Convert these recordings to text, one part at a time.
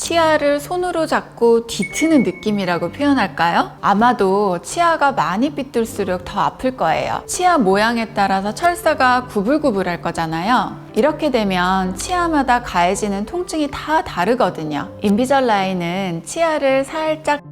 치아를 손으로 잡고 뒤트는 느낌이라고 표현할까요? 아마도 치아가 많이 삐뚤수록 더 아플 거예요. 치아 모양에 따라서 철사가 구불구불할 거잖아요. 이렇게 되면 치아마다 가해지는 통증이 다 다르거든요. 인비절 라인은 치아를 살짝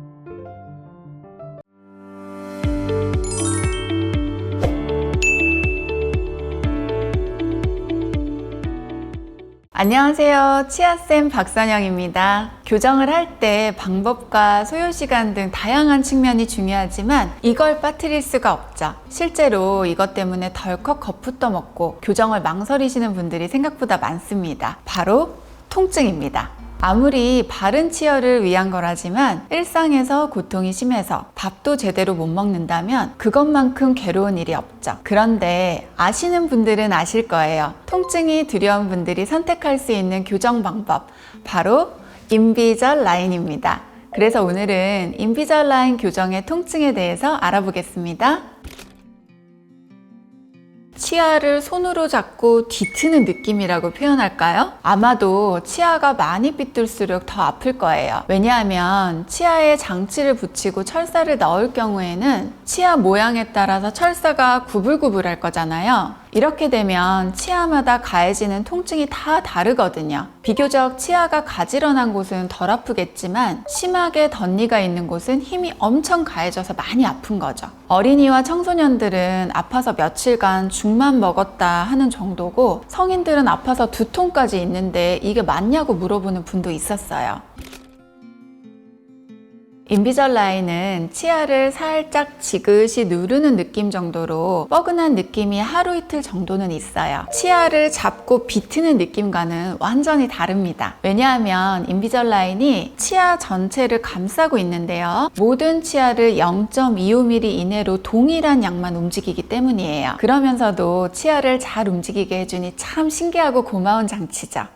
안녕하세요. 치아쌤 박선영입니다. 교정을 할 때 방법과 소요 시간 등 다양한 측면이 중요하지만 이걸 빠뜨릴 수가 없죠. 실제로 이것 때문에 덜컥 거푸 떠 먹고 교정을 망설이시는 분들이 생각보다 많습니다. 바로 통증입니다. 아무리 바른 치열을 위한 거라지만 일상에서 고통이 심해서 밥도 제대로 못 먹는다면 그것만큼 괴로운 일이 없죠. 그런데 아시는 분들은 아실 거예요. 통증이 두려운 분들이 선택할 수 있는 교정 방법. 바로 인비절 라인입니다. 그래서 오늘은 인비절 라인 교정의 통증에 대해서 알아보겠습니다. 치아를 손으로 잡고 뒤트는 느낌이라고 표현할까요? 아마도 치아가 많이 삐뚤수록 더 아플 거예요. 왜냐하면 치아에 장치를 붙이고 철사를 넣을 경우에는 치아 모양에 따라서 철사가 구불구불할 거잖아요. 이렇게 되면 치아마다 가해지는 통증이 다 다르거든요. 비교적 치아가 가지런한 곳은 덜 아프겠지만 심하게 덧니가 있는 곳은 힘이 엄청 가해져서 많이 아픈 거죠. 어린이와 청소년들은 아파서 며칠간 죽만 먹었다 하는 정도고 성인들은 아파서 두통까지 있는데 이게 맞냐고 물어보는 분도 있었어요. 인비절라인은 치아를 살짝 지그시 누르는 느낌 정도로 뻐근한 느낌이 하루 이틀 정도는 있어요. 치아를 잡고 비트는 느낌과는 완전히 다릅니다. 왜냐하면 인비절라인이 치아 전체를 감싸고 있는데요. 모든 치아를 0.25mm 이내로 동일한 양만 움직이기 때문이에요. 그러면서도 치아를 잘 움직이게 해주니 참 신기하고 고마운 장치죠.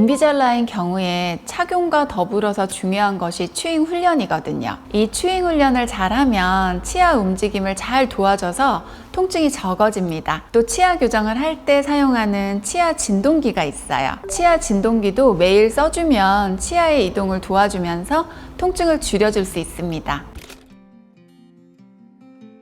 인비절라인 경우에 착용과 더불어서 중요한 것이 추잉 훈련이거든요. 이 추잉 훈련을 잘하면 치아 움직임을 잘 도와줘서 통증이 적어집니다. 또 치아 교정을 할 때 사용하는 치아 진동기가 있어요. 치아 진동기도 매일 써주면 치아의 이동을 도와주면서 통증을 줄여줄 수 있습니다.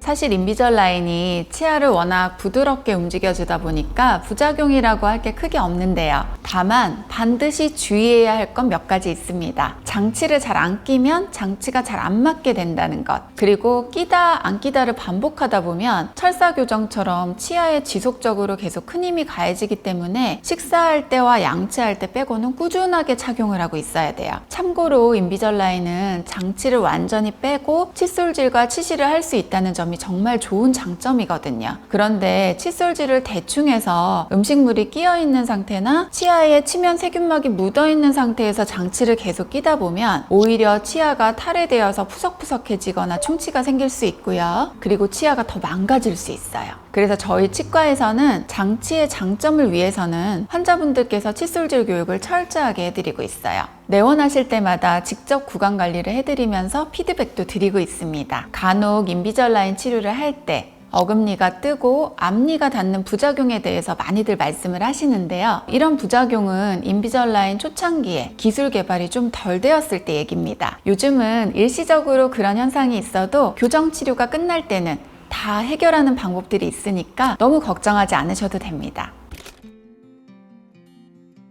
사실 인비절라인이 치아를 워낙 부드럽게 움직여주다 보니까 부작용이라고 할 게 크게 없는데요. 다만 반드시 주의해야 할 건 몇 가지 있습니다. 장치를 잘 안 끼면 장치가 잘 안 맞게 된다는 것. 그리고 끼다 안 끼다를 반복하다 보면 철사 교정처럼 치아에 지속적으로 계속 큰 힘이 가해지기 때문에 식사할 때와 양치할 때 빼고는 꾸준하게 착용을 하고 있어야 돼요. 참고로 인비절라인은 장치를 완전히 빼고 칫솔질과 치실을 할 수 있다는 점이 정말 좋은 장점이거든요. 그런데 칫솔질을 대충 해서 음식물이 끼어 있는 상태나 치아에 치면 세균막이 묻어 있는 상태에서 장치를 계속 끼다 보면 오히려 치아가 탈해되어서 푸석푸석해지거나 충치가 생길 수 있고요. 그리고 치아가 더 망가질 수 있어요. 그래서 저희 치과에서는 장치의 장점을 위해서는 환자분들께서 칫솔질 교육을 철저하게 해드리고 있어요. 내원하실 때마다 직접 구강 관리를 해드리면서 피드백도 드리고 있습니다. 간혹 인비절라인 치료를 할때 어금니가 뜨고 앞니가 닿는 부작용에 대해서 많이들 말씀을 하시는데요. 이런 부작용은 인비절라인 초창기에 기술 개발이 좀 덜 되었을 때 얘기입니다. 요즘은 일시적으로 그런 현상이 있어도 교정 치료가 끝날 때는 다 해결하는 방법들이 있으니까 너무 걱정하지 않으셔도 됩니다.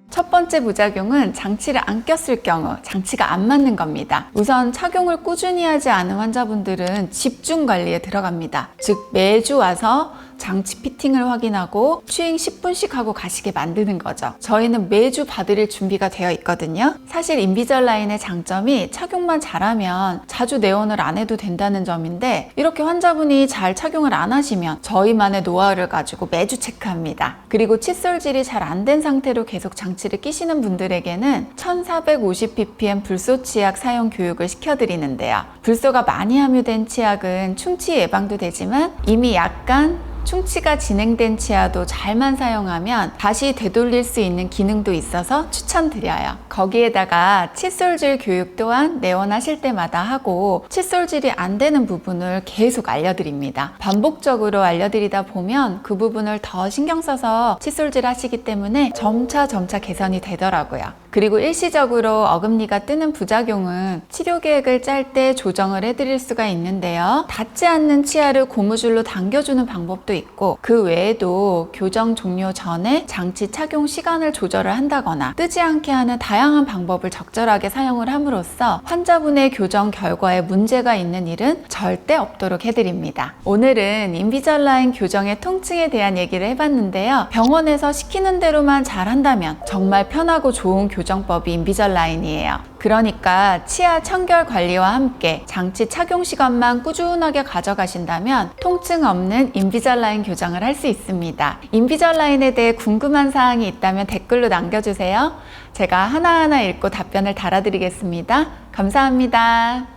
첫 번째 부작용은 장치를 안 꼈을 경우 장치가 안 맞는 겁니다. 우선 착용을 꾸준히 하지 않은 환자분들은 집중 관리에 들어갑니다. 즉 매주 와서 장치 피팅을 확인하고 추잉 10분씩 하고 가시게 만드는 거죠. 저희는 매주 봐드릴 준비가 되어 있거든요. 사실 인비절라인의 장점이 착용만 잘하면 자주 내원을 안 해도 된다는 점인데 이렇게 환자분이 잘 착용을 안 하시면 저희만의 노하우를 가지고 매주 체크합니다. 그리고 칫솔질이 잘 안 된 상태로 계속 장치를 끼시는 분들에게는 1450ppm 불소 치약 사용 교육을 시켜드리는데요. 불소가 많이 함유된 치약은 충치 예방도 되지만 이미 약간 충치가 진행된 치아도 잘만 사용하면 다시 되돌릴 수 있는 기능도 있어서 추천드려요. 거기에다가 칫솔질 교육 또한 내원하실 때마다 하고 칫솔질이 안 되는 부분을 계속 알려드립니다. 반복적으로 알려드리다 보면 그 부분을 더 신경 써서 칫솔질 하시기 때문에 점차 점차 개선이 되더라고요. 그리고 일시적으로 어금니가 뜨는 부작용은 치료 계획을 짤 때 조정을 해드릴 수가 있는데요. 닿지 않는 치아를 고무줄로 당겨주는 방법도 있고 그 외에도 교정 종료 전에 장치 착용 시간을 조절을 한다거나 뜨지 않게 하는 다양한 방법을 적절하게 사용을 함으로써 환자분의 교정 결과에 문제가 있는 일은 절대 없도록 해드립니다. 오늘은 인비절라인 교정의 통증에 대한 얘기를 해봤는데요. 병원에서 시키는 대로만 잘 한다면 정말 편하고 좋은 교정법이 인비절라인이에요. 그러니까 치아 청결 관리와 함께 장치 착용 시간만 꾸준하게 가져가신다면 통증 없는 인비절라인 교정을 할 수 있습니다. 인비절라인에 대해 궁금한 사항이 있다면 댓글로 남겨주세요. 제가 하나하나 읽고 답변을 달아드리겠습니다. 감사합니다.